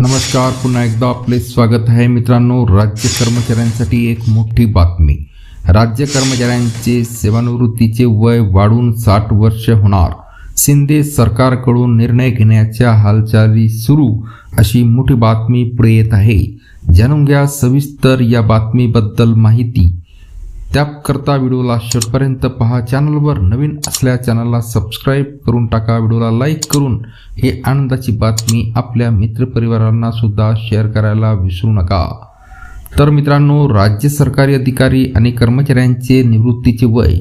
नमस्कार पुन्हा एकदा आपले स्वागत आहे. मित्रांनो राज्य कर्मचाऱ्यांसाठी एक मोठी बातमी. राज्य कर्मचाऱ्यांचे सेवानिवृत्तीचे वय वाढून साठ वर्ष होणार. शिंदे सरकारकडून निर्णय घेण्याच्या हालचाली सुरू अशी मोठी बातमी पुढे येत आहे. जाणून घ्या सविस्तर या बातमीबद्दल माहिती. त्याकरता व्हिडिओला शेवटपर्यंत पहा. चॅनलवर नवीन असल्या चॅनलला सबस्क्राईब करून टाका. व्हिडिओला लाईक करून हे आनंदाची बातमी आपल्या मित्रपरिवारांना सुद्धा शेअर करायला विसरू नका. तर मित्रांनो राज्य सरकारी अधिकारी आणि कर्मचाऱ्यांचे निवृत्तीचे वय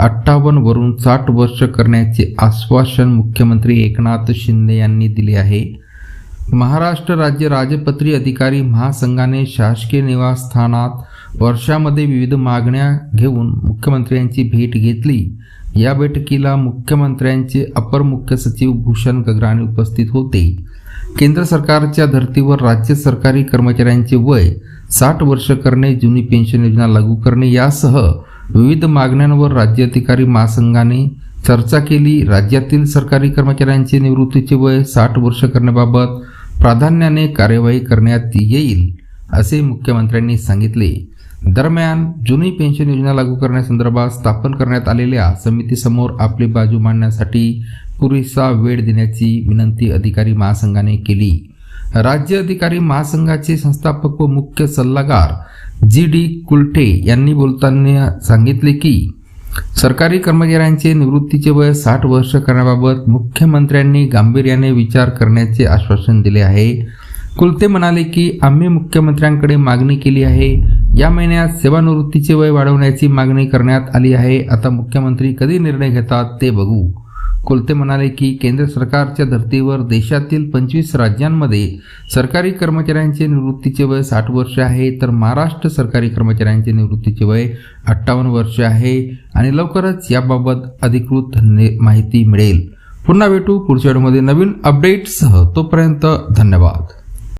अठ्ठावन्न वरून साठ वर्ष करण्याचे आश्वासन मुख्यमंत्री एकनाथ शिंदे यांनी दिले आहे. महाराष्ट्र राज्य राजपत्री अधिकारी महासंघाने शासकीय निवासस्थानात वर्षामध्ये विविध मागण्या घेऊन मुख्यमंत्र्यांची भेट घेतली. या बैठकीला मुख्यमंत्र्यांचे अपर मुख्य सचिव भूषण गगराणी उपस्थित होते. केंद्र सरकारच्या धर्तीवर राज्य सरकारी कर्मचाऱ्यांचे वय साठ वर्ष करणे जुनी पेन्शन योजना लागू करणे यासह विविध मागण्यांवर राज्य अधिकारी महासंघाने चर्चा केली. राज्यातील सरकारी कर्मचाऱ्यांचे निवृत्तीचे वय साठ वर्ष करण्याबाबत प्राधान्याने कार्यवाही करण्यात येईल असे मुख्यमंत्र्यांनी सांगितले. दरम्यान जुनी पेन्शन योजना लागू करण्यासंदर्भात स्थापन करण्यात आलेल्या समितीसमोर आपली बाजू मांडण्यासाठी पुरेसा वेळ देण्याची विनंती अधिकारी महासंघाने केली. राज्य अधिकारी महासंघाचे संस्थापक व मुख्य सल्लागार जी डी कुलटे यांनी बोलताना सांगितले की सरकारी कर्मचाऱ्यांचे निवृत्तीचे वय साठ वर्ष करण्याबाबत मुख्यमंत्र्यांनी गांभीर्याने विचार करण्याचे आश्वासन दिले आहे. कुलते म्हणाले की आम्ही मुख्यमंत्र्यांकडे मागणी केली आहे या महिन्यात सेवानिवृत्तीचे वय वाढवण्याची मागणी करण्यात आली आहे. आता मुख्यमंत्री कधी निर्णय घेतात ते बघू. कोलते म्हणाले की केंद्र सरकारच्या धर्तीवर देशातील पंचवीस राज्यांमध्ये सरकारी कर्मचाऱ्यांचे निवृत्तीचे वय साठ वर्ष आहे तर महाराष्ट्र सरकारी कर्मचाऱ्यांचे निवृत्तीचे वय अठ्ठावन्न वर्ष आहे आणि लवकरच याबाबत अधिकृत माहिती मिळेल. पुन्हा भेटू पुढच्या व्हिडिओमध्ये नवीन अपडेट्ससह. तोपर्यंत धन्यवाद.